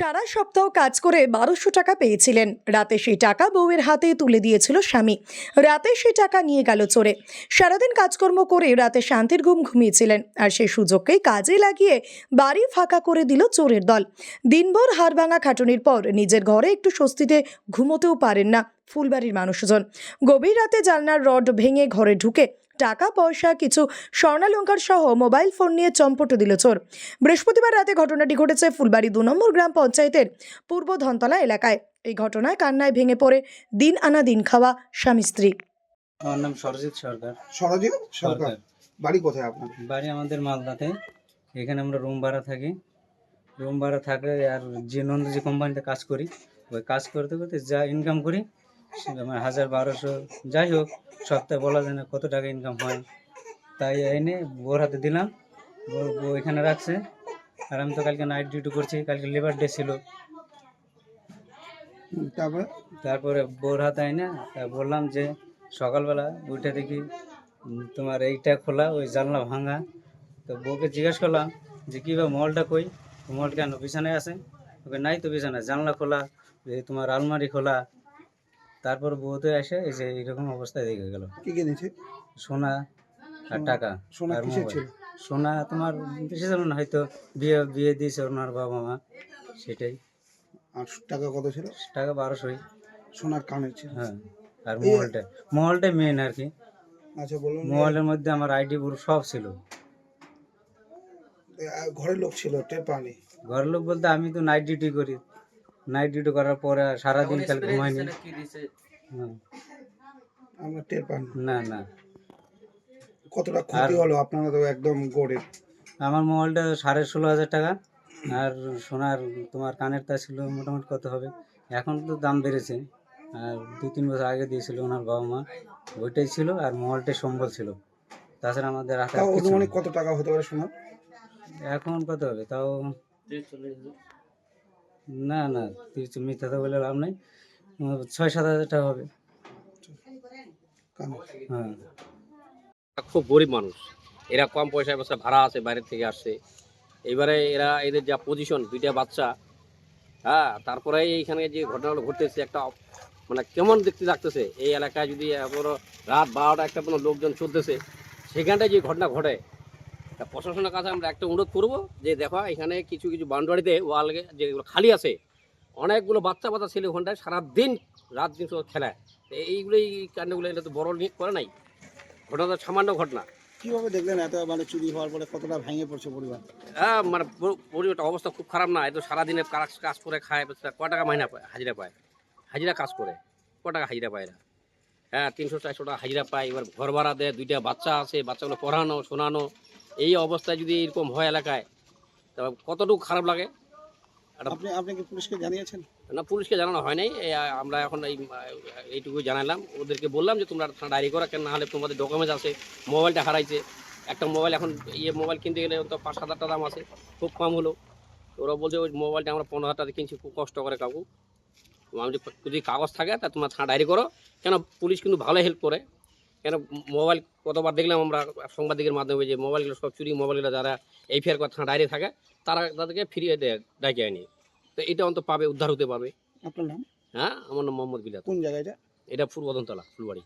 সারা সপ্তাহ কাজ করে বারোশো টাকা পেয়েছিলেন। রাতে সেই টাকা বউয়ের হাতে তুলে দিয়েছিল স্বামী। রাতে সেই টাকা নিয়ে গেল চোরে। সারাদিন কাজকর্ম করে রাতে শান্তির ঘুম ঘুমিয়েছিলেন আর সেই সুযোগকে কাজে লাগিয়ে বাড়ি ফাঁকা করে দিল চোরের দল। দিনভর হাড়ভাঙা খাটুনির পর নিজের ঘরে একটু স্বস্তিতে ঘুমোতেও পারেন না। ফুলবাড়ির মানুষজন। গভীর রাতে জানলার রড ভেঙে ঘরে ঢুকে টাকা পয়সা কিছু স্বর্ণালঙ্কার সহ মোবাইল ফোন নিয়ে চম্পট দিল চোর। বৃহস্পতিবার রাতে ঘটনাটি ঘটেছে ফুলবাড়ি দু নম্বর গ্রাম পঞ্চায়েতের পূর্ব ধনতলা এলাকায়। এই ঘটনায় কান্নায় ভেঙে পড়ে দিন আনা দিন খাওয়া স্বামী স্ত্রী। আমার নাম সরজিৎ সরকার। সরজিৎ সরকার? বাড়ি কোথায় আপনার? বাড়ি আমাদের মালদাতে। এখানে আমরা রুম ভাড়া থাকি। রুম ভাড়া থাকে আর যে নন্দ যে কোম্পানিতে কাজ করি ওই কাজ করতে করতে যা ইনকাম করি হাজার বারোশো যাই হোক সপ্তাহে বলা যায় না কত টাকা ইনকাম হয়। তাই এনে বোর হাতে দিলাম বউ বউ এখানে রাখছে। আর আমি তো কালকে নাইট ডিউটি করছি কালকে লেবার ডে ছিল। তারপরে? তারপরে বোর হাতে আইনা বললাম যে সকালবেলা উঠে দেখি তোমার এইটা খোলা ওই জানলা ভাঙা। তো বউকে জিজ্ঞেস করলাম যে কীভাবে মলটা কই? মল কেন বিছানায় আছে? ওকে নাই তো বিছানায় জানলা খোলা তোমার আলমারি খোলা। তারপর বউতে এসে এই যে এইরকম অবস্থায় দেখে গেল। কি কিনেছে সোনা আর টাকা সোনা আর কিসের মোবাইল। ছিল? সোনা তোমার বেশি ছিল না হয়তো বিয়ে বিয়ে দিয়েছে ওনার বাবা মা সেটাই। আর টাকা কত ছিল? টাকা বারোশোই। সোনার কানের ছিল। হ্যাঁ আর মহলটা মহলটা মেন আর কি। আচ্ছা বলুন। মোবাইলের মধ্যে আমার আইডি পুরো সব ছিল। ঘরের লোক ছিল টের পানি ঘরের লোক বলতে আমি তো নাইট ডিউটি করি। নাইট ডিউটি করার পরে আর সারাদিন কাল ঘুমাইনি আমরা টের পান না। না কতটা ক্ষতি হলো? আপনারা তো একদম গড়ে। আমার মোবাইলটা সাড়ে ষোলো হাজার টাকা। আর সোনার তোমার কানের তা ছিল মোটামুটি কত হবে? এখন তো দাম বেড়েছে। আর দু তিন বছর আগে দিয়েছিল ওনার বাবা মা। ওইটাই ছিল আর মোবাইলটাই সম্বল ছিল। তাছাড়া আমাদের হাতে। কত টাকা হতে পারে সোনা এখন কত হবে? তাও না না, কিছু মিথ্যা বলে লাভ নেই। ছয়, সাত হাজার টাকা হবে। হ্যাঁ। খুব গরিব মানুষ। এরা কম পয়সায় বসে ভাড়া আছে, বাইরে থেকে আসছে। এবারে এরা এদের যা পজিশন দুইটা বাচ্চা হ্যাঁ তারপরে এইখানে যে ঘটনাগুলো ঘটতেছে, একটা মানে কেমন দেখতে লাগতেছে? এই এলাকায় যদি রাত বারোটা একটা কোনো লোকজন চলতেছে, সেখানটায় যে ঘটনা ঘটে তা প্রশাসনের কাছে আমরা একটা অনুরোধ করব যে দেখো এখানে কিছু কিছু বাউন্ডারিতে ওয়াল যেগুলো খালি আছে অনেকগুলো বাচ্চা বাচ্চা ছেলে ওখানটায় সারাদিন রাত দিন শুধু খেলায়। এইগুলো এই কাণ্ডগুলো এটা তো বড় নিয়ে করে নাই। ঘটনা তো সামান্য ঘটনা। কীভাবে দেখলেন এত মানে চুরি হওয়ার পরে কতটা ভেঙে পড়ছে পরিবার? হ্যাঁ মানে পুরো- পরিবেশটা অবস্থা খুব খারাপ না এত সারাদিনে কাজ কাজ করে খায় ক টাকা মাইনা পায় হাজিরা পায়। হাজিরা কাজ করে ক টাকা হাজিরা পায় এরা? হ্যাঁ তিনশো চারশো টাকা হাজিরা পায়। এবার ঘর ভাড়া দেয় দুইটা বাচ্চা আছে বাচ্চাগুলো পড়ানো শোনানো। এই অবস্থায় যদি এরকম হয় এলাকায় তবে কতটুকু খারাপ লাগে? আপনি আপনি কি পুলিশকে জানিয়েছেন? না পুলিশকে জানানো হয় নাই। আমরা এখন এই এইটুকু জানালাম। ওদেরকে বললাম যে তোমরা ডায়েরি করা কেন না হলে তোমাদের ডকুমেন্টস আছে মোবাইলটা হারাইছে। একটা মোবাইল এখন ইয়ে মোবাইল কিনতে গেলে তো পাঁচ সাত হাজার টাকা দাম আছে খুব কম হলো। ওরা বলছে ওই মোবাইলটা আমরা পনেরো হাজার কিনছি খুব কষ্ট করে কাকু। তো আমি যদি কাগজ থাকে তা তোমরা থানা ডায়েরি করো। কেন পুলিশ কিন্তু ভালো হেল্প করে। কেন মোবাইল কতবার দেখলাম আমরা সাংবাদিকের মাধ্যমে যে মোবাইলগুলো সব চুরি মোবাইলগুলো যারা এই ফেয়ার কথা ডায়েরি থাকে তারা তাদেরকে ফিরিয়ে দেয় ডাকে আনি। তো এটা অন্তত পাবে উদ্ধার হতে পারবে। আপনার নাম? হ্যাঁ আমার নাম মোহাম্মদ বিলাত। কোন জায়গাটা এটা পূর্বদনতলা ফুলবাড়ি।